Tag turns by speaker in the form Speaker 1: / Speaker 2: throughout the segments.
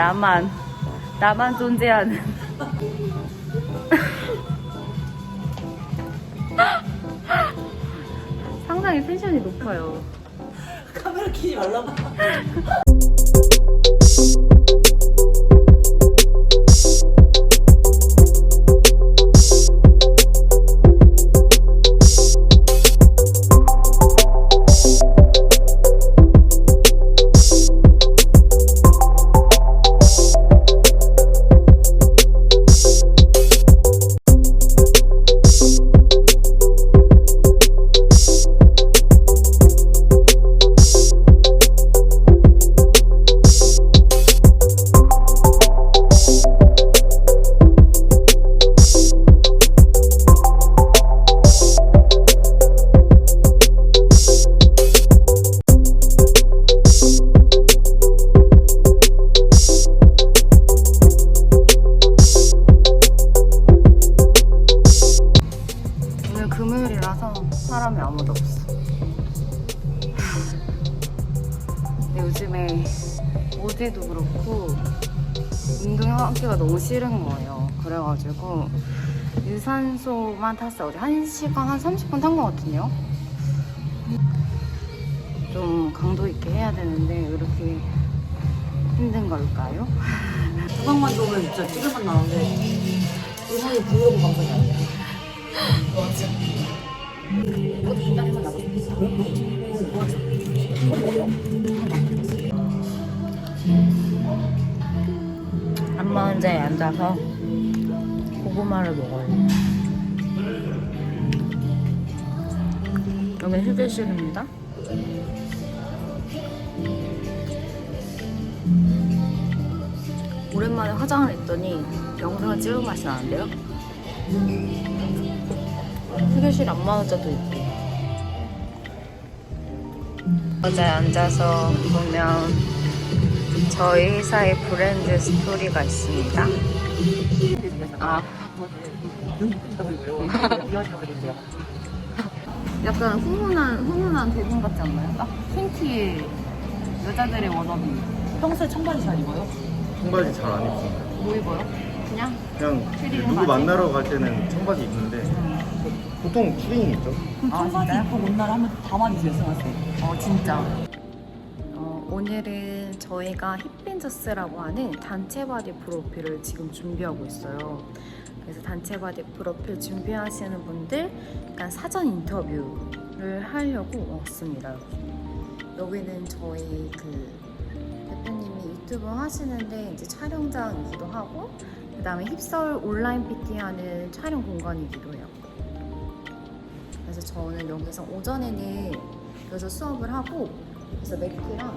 Speaker 1: 나만 나만 존재하는 상당히 텐션이 높아요.
Speaker 2: 카메라 키지 말라고.
Speaker 1: 근데 요즘에 어제도 그렇고 운동하기가 너무 싫은 거예요. 그래가지고 유산소만 탔어요. 어제 1시간 한 30분 탄 것 같은데요? 좀 강도 있게 해야 되는데 왜 이렇게 힘든 걸까요?
Speaker 2: 주방만 좋으면 진짜 찍을만 나는데 세상에 브이로그 방송이 아니야.
Speaker 1: 안마 의자에 앉아서 고구마를 먹어요. 여기는 휴게실입니다. 오랜만에 화장을 했더니 영상을 찍은 맛이 나는데요? 휴게실 안마 의자도 있고 의자에 앉아서 보면 저희 회사의 브랜드 스토리가 있습니다. 아, 약간 훈훈한 훈훈한 대본 같지 않나요? 딱 팬티에 여자들의 워너비
Speaker 2: 평소에 청바지 잘 입어요?
Speaker 3: 청바지 잘 안 입습니다.
Speaker 1: 뭐 입어요? 그냥
Speaker 3: 그냥 누구
Speaker 1: 바지?
Speaker 3: 만나러 갈 때는 청바지 입는데 보통 키링 입죠.
Speaker 2: 그럼
Speaker 1: 아,
Speaker 2: 청바지
Speaker 1: 진짜요?
Speaker 2: 입고 온 날 한번 다 말해주세요, 승아쌤.
Speaker 1: 어 진짜. 어, 오늘은 저희가 힙벤저스라고 하는 단체 바디 프로필을 지금 준비하고 있어요. 그래서 단체 바디 프로필 준비하시는 분들 약간 사전 인터뷰를 하려고 왔습니다. 여기는 저희 그 대표님이 유튜브 하시는데 이제 촬영장이기도 하고 그다음에 힙설 온라인 PT 하는 촬영 공간이기도 해요. 그래서 저는 여기서 오전에는 여기서 수업을 하고 그래서 매트랑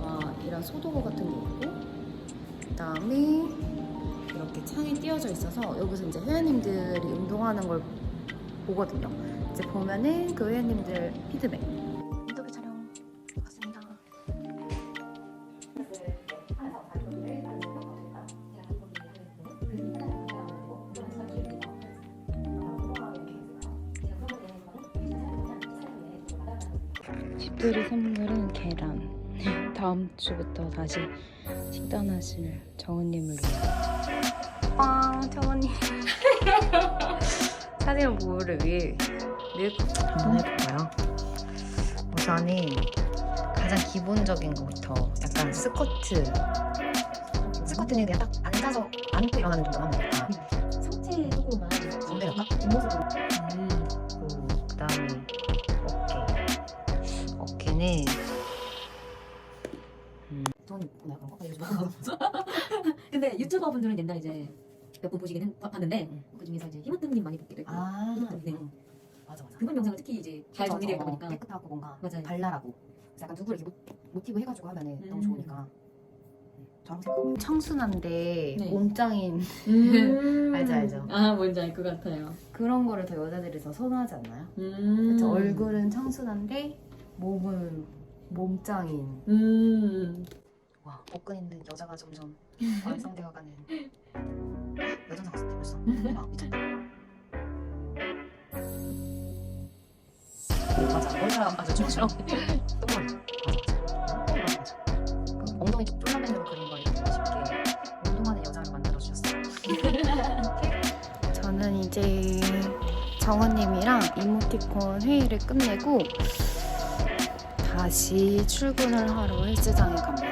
Speaker 1: 아, 이런 소도구 같은 게 있고 그다음에 이렇게 창이 띄어져 있어서 여기서 이제 회원님들이 운동하는 걸 보거든요. 이제 보면은 그 회원님들 피드백. 집들이 선물은 계란. 다음 주부터 다시 식단하실 정은님을 위해. 와, 정은님. 사진 보호를 위해 밀크부터 한번 해볼까요? 우선은 가장 기본적인 것부터 약간 스쿼트. 스쿼트는 그냥 딱 앉아서 안고 일어나는 정도만 하면 되니까.
Speaker 2: 상체 조금만.
Speaker 1: 엉덩이 가
Speaker 2: 뒷모습으로.
Speaker 1: 어깨는
Speaker 2: 돈 있구나 그런 거. 근데 유튜버 분들은 옛날 이제 몇 분 보시긴 했- 봤는데 그 중에서 이제 희망등님 많이 보기도 했고
Speaker 4: 아,
Speaker 2: 네.
Speaker 4: 음. 맞아 맞아.
Speaker 2: 그분 영상을 특히 이제 잘
Speaker 4: 그래서
Speaker 2: 정리되어 있다
Speaker 4: 어,
Speaker 2: 보니까
Speaker 4: 깨끗하고 뭔가
Speaker 2: 맞아요.
Speaker 4: 발랄하고 그래서 약간 누구를 이렇게 모- 모티브 해가지고 하면 은
Speaker 2: 음.
Speaker 4: 너무 좋으니까 음, 저랑 생각하고
Speaker 1: 청순한데
Speaker 2: 네.
Speaker 1: 몸짱인
Speaker 2: 음.
Speaker 1: 알죠, 알죠.
Speaker 2: 아 뭔지 알 것 같아요.
Speaker 1: 그런 거를 더 여자들이 더 선호하지 않나요?
Speaker 2: 음.
Speaker 1: 그쵸? 얼굴은 청순한데 몸은 몸짱인.
Speaker 2: 음.
Speaker 4: 와, 복근 있는 여자가 점점 완성되어 가는. 여전사 같은 벌써. 와, 미쳤다. 맞아, 원래 안 맞아, 춤추러. 똥물. 맞아, 맞아. 엉덩이 좀 쫄라맨으로 그린 걸 쉽게 운동하는 여자를 만들어주셨어요.
Speaker 1: 저는 이제 정원님이랑 이모티콘 회의를 끝내고 다시 출근을 하러 헬스장에 갑니다.